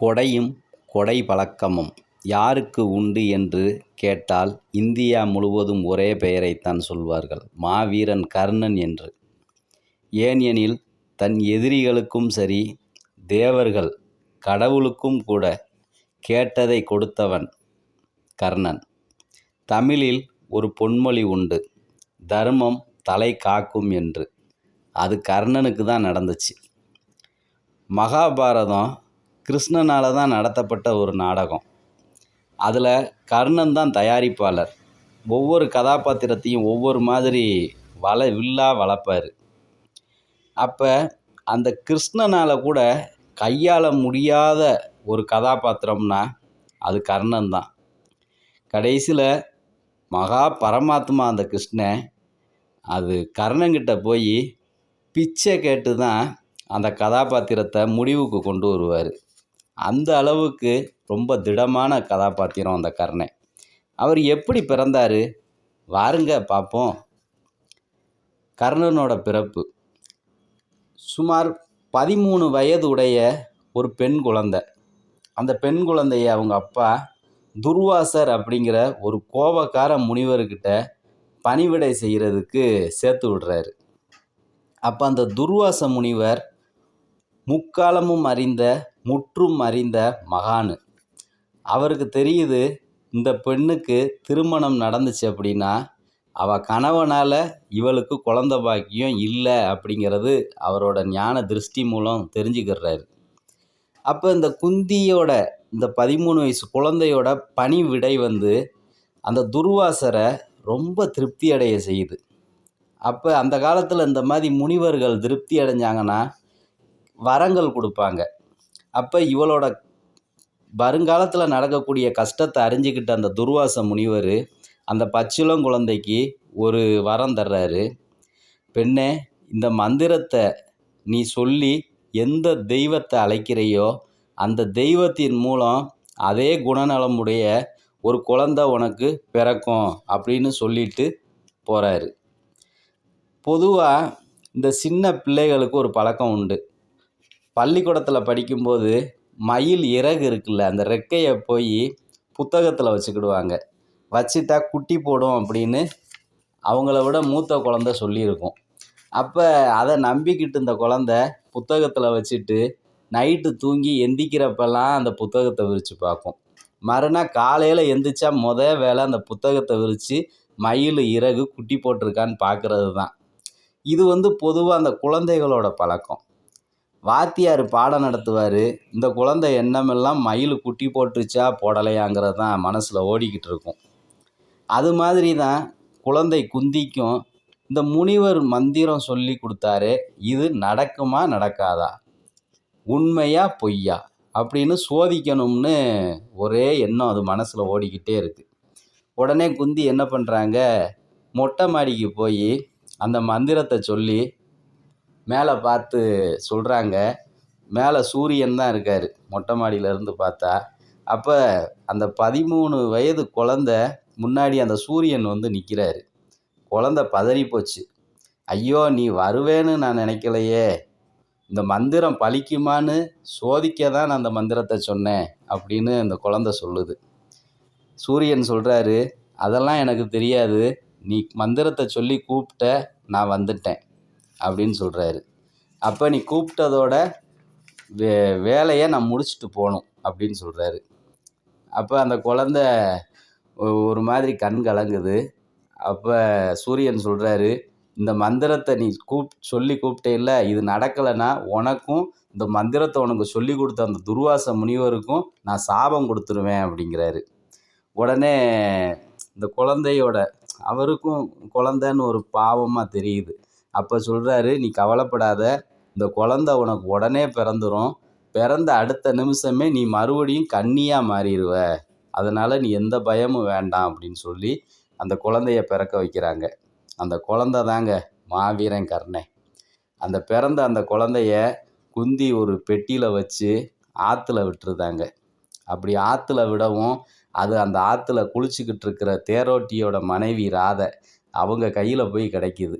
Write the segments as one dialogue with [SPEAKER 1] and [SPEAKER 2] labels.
[SPEAKER 1] கொடையும் கொடை பழக்கமும் யாருக்கு உண்டு என்று கேட்டால் இந்தியா முழுவதும் ஒரே பெயரைத்தான் சொல்வார்கள் மாவீரன் கர்ணன் என்று. ஏன் எனில் தன் எதிரிகளுக்கும் சரி தேவர்கள் கடவுளுக்கும் கூட கேட்டதை கொடுத்தவன் கர்ணன். தமிழில் ஒரு பொன்மொழி உண்டு தர்மம் தலை காக்கும் என்று. அது கர்ணனுக்கு தான் நடந்துச்சு. மகாபாரதம் கிருஷ்ணனால் தான் நடத்தப்பட்ட ஒரு நாடகம். அதில் கர்ணன் தான் தயாரிப்பாளர். ஒவ்வொரு கதாபாத்திரத்தையும் ஒவ்வொரு மாதிரி வள வில்லாக வளர்ப்பார். அப்போ அந்த கிருஷ்ணனால் கூட கையாள முடியாத ஒரு கதாபாத்திரம்னா அது கர்ணன் தான். கடைசியில் மகா பரமாத்மா அந்த கிருஷ்ணன் அது கர்ணங்கிட்ட போய் பிச்சை கேட்டு தான் அந்த கதாபாத்திரத்தை முடிவுக்கு கொண்டு வருவார். அந்த அளவுக்கு ரொம்ப திடமான கதாபாத்திரம் அந்த கர்ணன். அவர் எப்படி பிறந்தார்? வாருங்க பார்ப்போம். கர்ணனோட பிறப்பு. சுமார் பதிமூணு வயது உடைய ஒரு பெண் குழந்தை. அந்த பெண் குழந்தைய அவங்க அப்பா துர்வாசர் அப்படிங்கிற ஒரு கோபக்கார முனிவர்கிட்ட பணிவிடை செய்கிறதுக்கு சேர்த்து விடுறாரு. அப்போ அந்த துர்வாச முனிவர் முக்காலமும் அறிந்த முற்றும் அறிந்த மகானு. அவருக்கு தெரியுது இந்த பெண்ணுக்கு திருமணம் நடந்துச்சு அப்படின்னா அவள் கணவனால் இவளுக்கு குழந்த பாக்கியம் இல்லை அப்படிங்கிறது அவரோட ஞான திருஷ்டி மூலம் தெரிஞ்சுக்கிறாரு. அப்போ இந்த குந்தியோட இந்த பதிமூணு வயசு குழந்தையோட பணி விடை வந்து அந்த துர்வாசரை ரொம்ப திருப்தி அடைய செய்யுது. அப்போ அந்த காலத்தில் இந்த மாதிரி முனிவர்கள் திருப்தி அடைஞ்சாங்கன்னா வரங்கள் கொடுப்பாங்க. அப்போ இவளோட வருங்காலத்தில் நடக்கக்கூடிய கஷ்டத்தை அறிஞ்சிக்கிட்ட அந்த துர்வாச முனிவர் அந்த பச்சிளங்குழந்தைக்கு ஒரு வரம் தர்றாரு. பெண்ணே இந்த மந்திரத்தை நீ சொல்லி எந்த தெய்வத்தை அழைக்கிறையோ அந்த தெய்வத்தின் மூலம் அதே குணநலமுடைய ஒரு குழந்தை உனக்கு பிறக்கும் அப்படின்னு சொல்லிட்டு போகிறாரு பொதுவாக இந்த சின்ன பிள்ளைகளுக்கு ஒரு பழக்கம் உண்டு. பள்ளிக்கூடத்தில் படிக்கும்போது மயில் இறகு இருக்குல்ல அந்த ரெக்கையை போய் புத்தகத்தில் வச்சுக்கிடுவாங்க. வச்சுட்டா குட்டி போடும் அப்படின்னு அவங்கள விட மூத்த குழந்த சொல்லியிருக்கும். அப்போ அதை நம்பிக்கிட்டு இந்த குழந்த புத்தகத்தில் வச்சுட்டு நைட்டு தூங்கி எந்திக்கிறப்பெல்லாம் அந்த புத்தகத்தை விரித்து பார்க்கும். மறுநாள் காலையில் எந்திரிச்சா முத வேலை அந்த புத்தகத்தை விரித்து மயில் இறகு குட்டி போட்டிருக்கான்னு பார்க்குறது தான். இது வந்து பொதுவாக அந்த குழந்தைகளோட பழக்கம். வாத்தியார் பாடம் நடத்துவார். இந்த குழந்தை எண்ணமெல்லாம் மயில் குட்டி போட்டுருச்சா போடலையாங்கிறது தான் மனசில் ஓடிக்கிட்டு இருக்கும் அது மாதிரி தான் குழந்தை குந்திக்கும் இந்த முனிவர் மந்திரம் சொல்லி கொடுத்தாரு இது நடக்குமா நடக்காதா? உண்மையா பொய்யா? அப்படின்னு சோதிக்கணும்னு ஒரே எண்ணம் அது மனசில் ஓடிக்கிட்டே இருக்குது உடனே குந்தி என்ன பண்ணுறாங்க மொட்டை மாடிக்கு போய் அந்த மந்திரத்தை சொல்லி மேலே பார்த்து சொல்கிறாங்க மேலே சூரியன் தான் இருக்கார். மொட்டை மாடியிலேருந்து பார்த்தா. அப்போ அந்த பதிமூணு வயது குழந்த முன்னாடி அந்த சூரியன் வந்து நிற்கிறாரு குழந்த பதறி போச்சு. ஐயோ நீ வருவேன்னு நான் நினைக்கலையே. இந்த மந்திரம் பழிக்குமான்னு சோதிக்க தான் நான் அந்த மந்திரத்தை சொன்னேன் அப்படின்னு அந்த குழந்த சொல்லுது. சூரியன் சொல்கிறாரு அதெல்லாம் எனக்கு தெரியாது. நீ மந்திரத்தை சொல்லி கூப்பிட்ட நான் வந்துட்டேன். அப்படின்னு சொல்கிறாரு அப்போ நீ கூப்பிட்டதோட வே வேலையை நான் முடிச்சுட்டு போகணும் அப்படின்னு சொல்கிறாரு அப்போ அந்த குழந்த ஒரு மாதிரி கண் கலங்குது. அப்போ சூரியன் சொல்கிறாரு இந்த மந்திரத்தை நீ கூப் சொல்லி கூப்பிட்டேல்ல இது நடக்கலைன்னா உனக்கும் இந்த மந்திரத்தை உனக்கு சொல்லி கொடுத்த அந்த துர்வாச முனிவருக்கும் நான் சாபம் கொடுத்துருவேன் அப்படிங்கிறாரு. உடனே இந்த குழந்தையோட அவருக்கும் குழந்தைன்னு ஒரு பாவமாக தெரியுது. அப்போ சொல்கிறாரு நீ கவலைப்படாத. இந்த குழந்த உனக்கு உடனே பிறந்துடும் பிறந்த அடுத்த நிமிஷமே நீ மறுபடியும் கன்னியாக மாறிடுவ அதனால் நீ எந்த பயமும் வேண்டாம். அப்படின்னு சொல்லி அந்த குழந்தைய பிறக்க வைக்கிறாங்க. அந்த குழந்த தாங்க மாவீரன் கர்ணன் அந்த பிறந்த அந்த குழந்தைய குந்தி ஒரு பெட்டியில் வச்சு ஆற்றுல விட்டுருதாங்க. அப்படி ஆற்றுல விடவும் அது அந்த ஆற்றுல குளிச்சுக்கிட்டு இருக்கிற தேரோட்டியோட மனைவி ராதை அவங்க கையில் போய் கிடைக்கிது.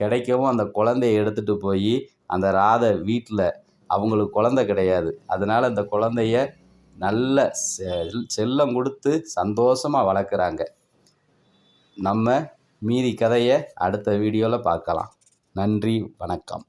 [SPEAKER 1] கிடைக்கவும் அந்த குழந்தைய எடுத்துகிட்டு போய் அந்த ராதை வீட்டில் அவங்களுக்கு குழந்த கிடையாது. அதனால் அந்த குழந்தைய நல்ல செல் செல்லம் கொடுத்து சந்தோஷமாக வளர்க்குறாங்க. நம்ம மீதி கதையை அடுத்த வீடியோவில் பார்க்கலாம். நன்றி வணக்கம்.